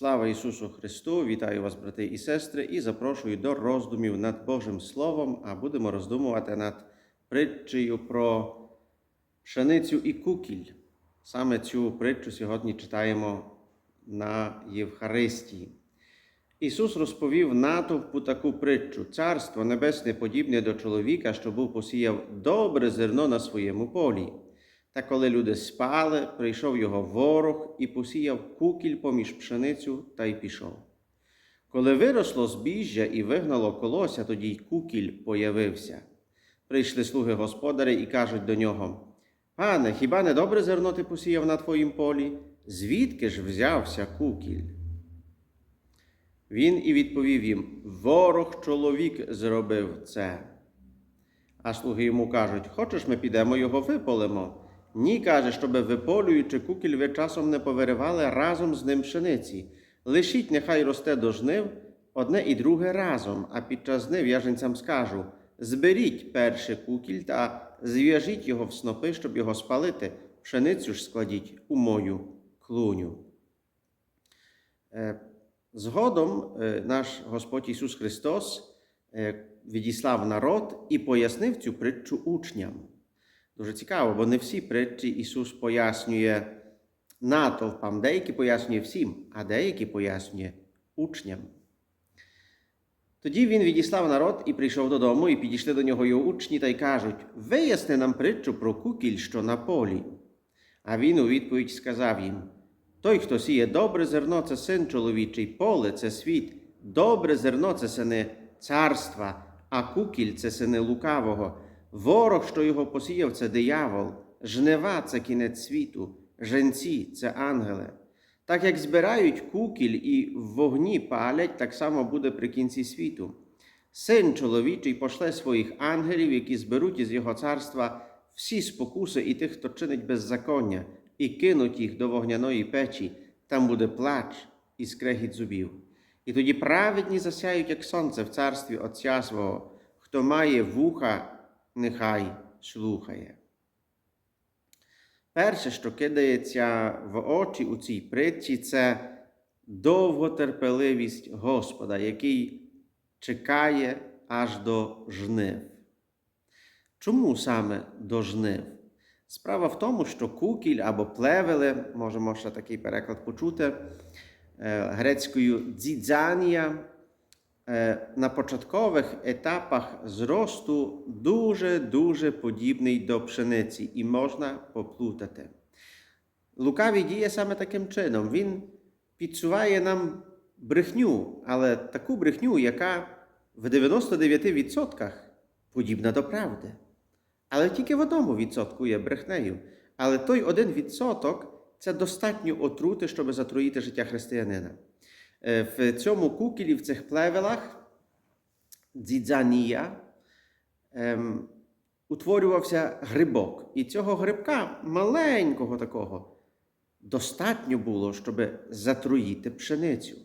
Слава Ісусу Христу! Вітаю вас, брати і сестри, і запрошую до роздумів над Божим Словом, а будемо роздумувати над притчею про пшеницю і кукіль. Саме цю притчу сьогодні читаємо на Євхаристії. Ісус розповів натовпу таку притчу: Царство Небесне подібне до чоловіка, що був посіяв добре зерно на своєму полі. Та коли люди спали, прийшов його ворог і посіяв кукіль поміж пшеницю та й пішов. Коли виросло збіжжя і вигнало колося, тоді й кукіль появився. Прийшли слуги господаря і кажуть до нього: Пане, хіба не добре зерно ти посіяв на твоїм полі? Звідки ж взявся кукіль? Він і відповів їм: Ворог чоловік зробив це. А слуги йому кажуть: Хочеш, ми підемо його виполимо? Ні, каже, щоби виполюючи кукіль, ви часом не повиривали разом з ним пшениці. Лишіть, нехай росте до жнив одне і друге разом, а під час жнив я жінцям скажу: зберіть перший кукіль та зв'яжіть його в снопи, щоб його спалити, пшеницю ж складіть у мою клуню. Е, Згодом е, наш Господь Ісус Христос е, відіслав народ і пояснив цю притчу учням. Дуже цікаво, бо не всі притчі Ісус пояснює натовпам, деякі пояснює всім, а деякі пояснює учням. Тоді він відіслав народ і прийшов додому, і підійшли до нього його учні та й кажуть: Виясни нам притчу про кукіль, що на полі. А він у відповідь сказав їм: Той, хто сіє добре зерно, це син чоловічий, поле це світ, добре зерно це сини царства, а кукіль це сини лукавого. Ворог, що його посіяв, це диявол, жнива це кінець світу, женці це ангели. Так як збирають кукіль і в вогні палять, так само буде при кінці світу. Син чоловічий пошле своїх ангелів, які зберуть із його царства всі спокуси і тих, хто чинить беззаконня, і кинуть їх до вогняної печі, там буде плач і скрегіт зубів. І тоді праведні засяють, як сонце в царстві Отця свого, хто має вуха нехай слухає. Перше, що кидається в очі у цій притчі, це довготерпеливість Господа, який чекає аж до жнив. Чому саме до жнив? Справа в тому, що кукіль або плевели, можемо ще такий переклад почути, е, грецькою дзідзанія на початкових етапах зросту дуже-дуже подібний до пшениці і можна поплутати. Лукавий діє саме таким чином. Він підсуває нам брехню, але таку брехню, яка в 99% подібна до правди. Але тільки в одному відсотку є брехнею. Але той один відсоток це достатньо отрути, щоб затруїти життя християнина. Е, в цьому кукілі, в цих плевелах дзідзанія ем, утворювався грибок. І цього грибка маленького такого достатньо було, щоб затруїти пшеницю.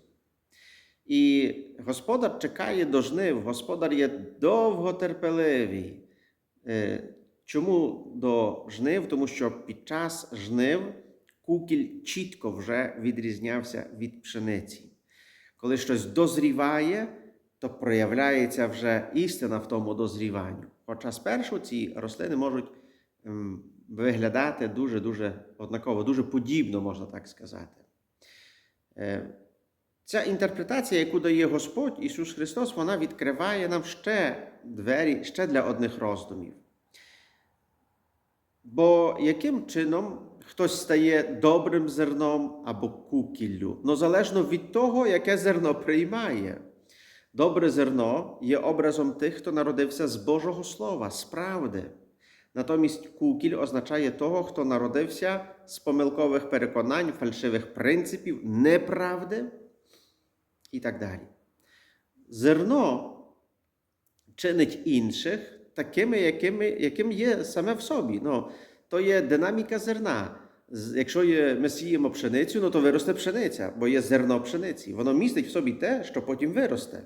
І господар чекає до жнив, господар є довготерпеливий. Е, чому до жнив? Тому що під час жнив кукіль чітко вже відрізнявся від пшениці. Коли щось дозріває, то проявляється вже істина в тому дозріванню. Хоча спершу ці рослини можуть ем, виглядати дуже-дуже однаково, дуже подібно, можна так сказати. Е, ця інтерпретація, яку дає Господь Ісус Христос, вона відкриває нам ще двері ще для одних роздумів. Бо яким чином хтось стає добрим зерном або кукіллю? Ну, залежно від того, яке зерно приймає. Добре зерно є образом тих, хто народився з Божого Слова, з правди. Натомість кукіль означає того, хто народився з помилкових переконань, фальшивих принципів, неправди і так далі. Зерно чинить інших такими, якими, яким є саме в собі. Ну, То є динаміка зерна. Якщо ми сіємо пшеницю, ну то виросте пшениця, бо є зерно пшениці. Воно містить в собі те, що потім виросте.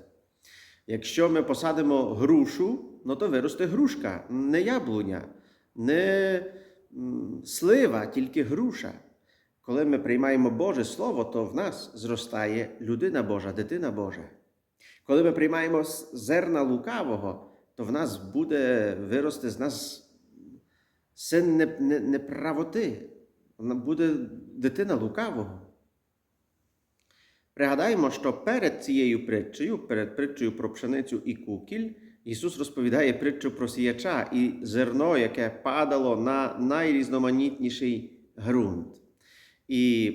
Якщо ми посадимо грушу, ну то виросте грушка, не яблуня, не слива, тільки груша. коли ми приймаємо Боже Слово, то в нас зростає людина Божа, дитина Божа. Коли ми приймаємо зерна лукавого, то в нас буде вирости з нас син не- не- неправоти, Вона буде дитина лукавого. Пригадаємо, що перед цією притчею, перед притчею про пшеницю і кукіль, Ісус розповідає притчу про сіяча і зерно, яке падало на найрізноманітніший ґрунт. І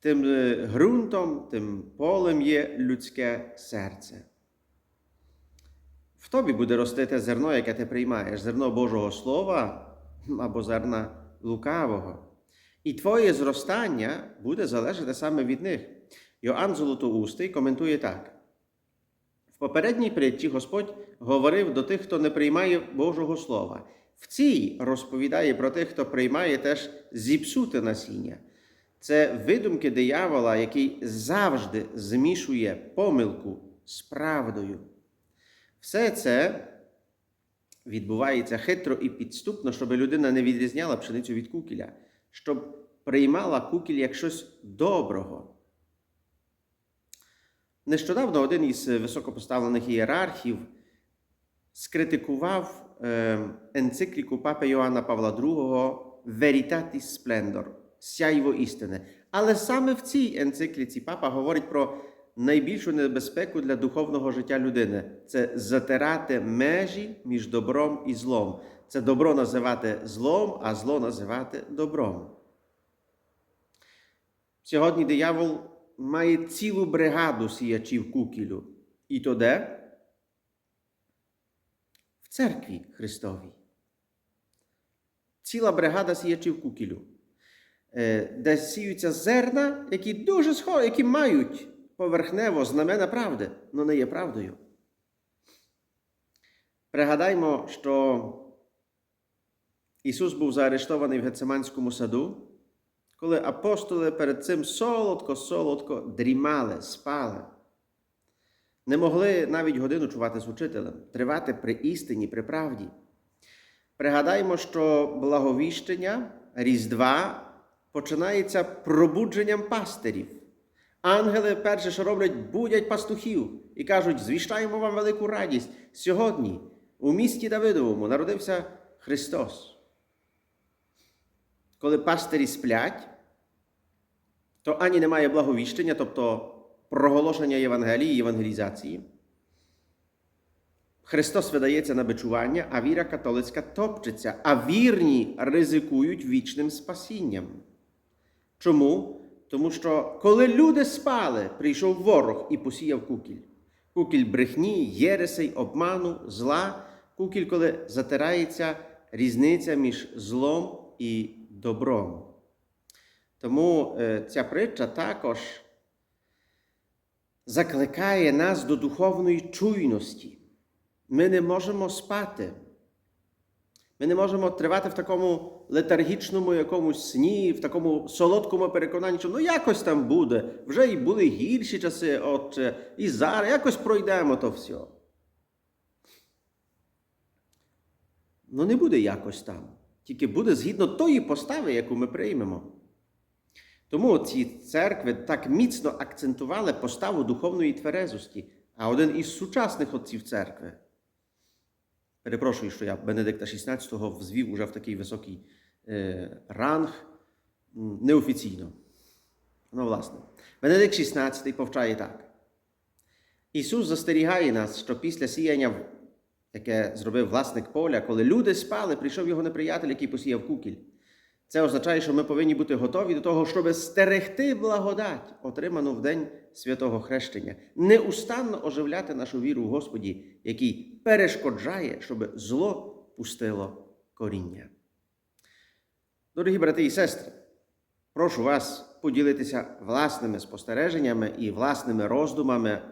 тим е, ґрунтом, тим полем є людське серце. В тобі буде рости те зерно, яке ти приймаєш, зерно Божого Слова або зерна лукавого. І твоє зростання буде залежати саме від них. Йоанн Золотоустий коментує так. В попередній притчі Господь говорив до тих, хто не приймає Божого Слова. В цій розповідає про тих, хто приймає теж зіпсуте насіння. Це видумки диявола, який завжди змішує помилку з правдою. Все це відбувається хитро і підступно, щоб людина не відрізняла пшеницю від кукіля, щоб приймала кукіль як щось доброго. Нещодавно один із високопоставлених ієрархів скритикував е, енцикліку папи Йоанна Павла II Veritatis Splendor Сяйво істини. Але саме в цій енцикліці папа говорить про найбільшу небезпеку для духовного життя людини це затирати межі між добром і злом. Це добро називати злом, а зло називати добром. Сьогодні диявол має цілу бригаду сіячів кукілю. І то де? В церкві Христовій. Ціла бригада сіячів кукілю, е, де сіються зерна, які дуже схожі, які мають поверхнево знамена правди, але не є правдою. Пригадаймо, що Ісус був заарештований в Гецеманському саду, коли апостоли перед цим солодко-солодко дрімали, спали. Не могли навіть годину чувати з учителем, тривати при істині, при правді. Пригадаймо, що благовіщення Різдва починається пробудженням пастирів. Ангели перше, що роблять, будять пастухів і кажуть: звіщаємо вам велику радість. Сьогодні у місті Давидовому народився Христос. Коли пастирі сплять, то ані немає благовіщення, тобто проголошення Євангелії, євангелізації. Христос видається на бичування, а віра католицька топчеться, а вірні ризикують вічним спасінням. Чому? Тому що коли люди спали, прийшов ворог і посіяв кукіль. Кукіль брехні, єресей, обману, зла, кукіль, коли затирається різниця між злом і добром. Тому е, ця притча також закликає нас до духовної чуйності. Ми не можемо спати. Ми не можемо тривати в такому летаргічному якомусь сні, в такому солодкому переконанні, що ну якось там буде, вже і були гірші часи, отче, і зараз якось пройдемо то все. Ну не буде якось там. Тільки буде згідно тої постави, яку ми приймемо. Тому ці церкви так міцно акцентували поставу духовної тверезості. А один із сучасних отців церкви, перепрошую, що я Бенедикта XVI взвів уже в такий високий е, ранг неофіційно. Ну, власне, Бенедикт XVI повчає так. Ісус застерігає нас, що після сіяння, яке зробив власник поля, коли люди спали, прийшов його неприятель, який посіяв кукіль. Це означає, що ми повинні бути готові до того, щоб стерегти благодать, отриману в день святого хрещення, неустанно оживляти нашу віру в Господі, який перешкоджає, щоб зло пустило коріння. Дорогі брати і сестри, прошу вас поділитися власними спостереженнями і власними роздумами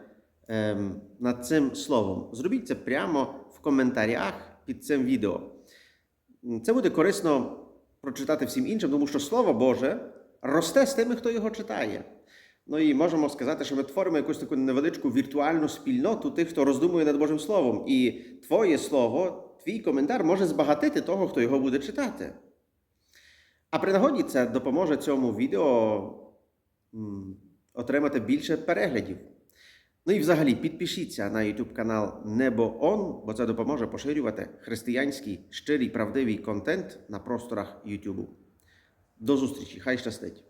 ем, над цим словом. Зробіть це прямо в коментарях під цим відео. Це буде корисно прочитати всім іншим, тому що Слово Боже росте з тими, хто його читає. Ну і можемо сказати, що ми творимо якусь таку невеличку віртуальну спільноту тих, хто роздумує над Божим Словом. І твоє слово, твій коментар може збагатити того, хто його буде читати. А при нагоді це допоможе цьому відео отримати більше переглядів. Ну і взагалі підпишіться на YouTube канал Небо Он, бо це допоможе поширювати християнський щирий правдивий контент на просторах YouTube. До зустрічі, хай щастить!